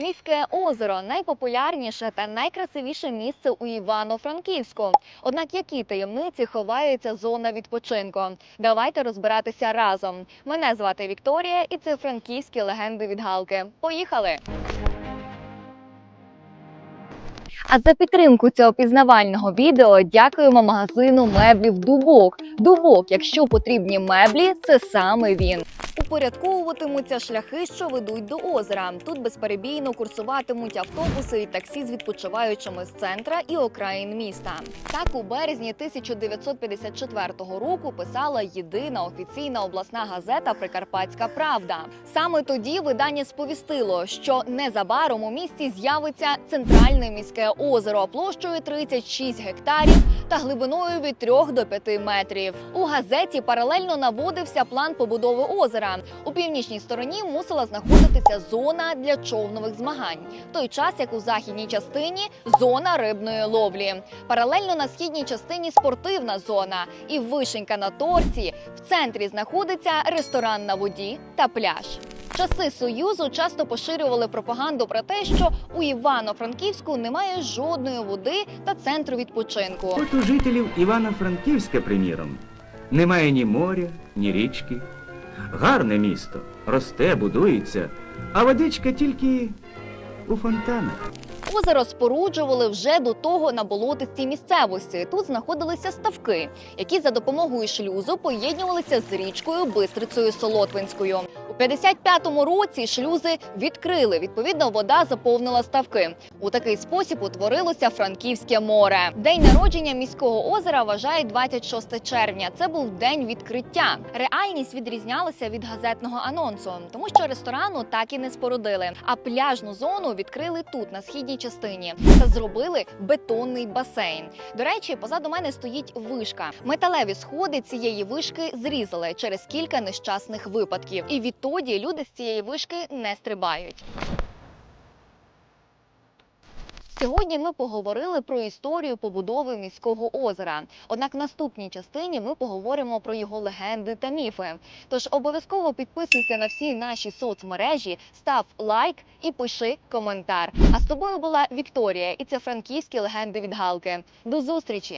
Міське озеро найпопулярніше та найкрасивіше місце у Івано-Франківську. Однак які таємниці ховається зона відпочинку? Давайте розбиратися разом. Мене звати Вікторія, і це франківські легенди від Галки. Поїхали! А за підтримку цього пізнавального відео дякуємо магазину меблів Дубок. Дубок, якщо потрібні меблі, це саме він. Упорядковуватимуться шляхи, що ведуть до озера. Тут безперебійно курсуватимуть автобуси і таксі з відпочиваючими з центра і окраїн міста. Так у березні 1954 року писала єдина офіційна обласна газета Прикарпатська Правда. Саме тоді видання сповістило, що незабаром у місті з'явиться центральне міське озеро площею 36 гектарів та глибиною від 3 до 5 метрів. У газеті паралельно наводився план побудови озера. У північній стороні мусила знаходитися зона для човнових змагань, в той час як у західній частині зона рибної ловлі. Паралельно на східній частині спортивна зона, і вишенька на торті. В центрі знаходиться ресторан на воді та пляж. Часи союзу часто поширювали пропаганду про те, що у Івано-Франківську немає жодної води та центру відпочинку. От у жителів Івано-Франківська, приміром, немає ні моря, ні річки. Гарне місто, росте, будується, а водичка тільки у фонтанах. Озеро споруджували вже до того на болотистій місцевості. Тут знаходилися ставки, які за допомогою шлюзу поєднувалися з річкою Бистрицею Солотвинською. У 55-му році шлюзи відкрили. Відповідно, вода заповнила ставки. У такий спосіб утворилося Франківське море. День народження міського озера вважають 26 червня. Це був день відкриття. Реальність відрізнялася від газетного анонсу, тому що ресторану так і не спорудили. А пляжну зону відкрили тут, на східній частині, та зробили бетонний басейн. До речі, позаду мене стоїть вишка. Металеві сходи цієї вишки зрізали через кілька нещасних випадків, і відтоді люди з цієї вишки не стрибають. Сьогодні ми поговорили про історію побудови міського озера. Однак в наступній частині ми поговоримо про його легенди та міфи. Тож обов'язково підписуйся на всі наші соцмережі, став лайк і пиши коментар. А з тобою була Вікторія, і це франківські легенди від Галки. До зустрічі!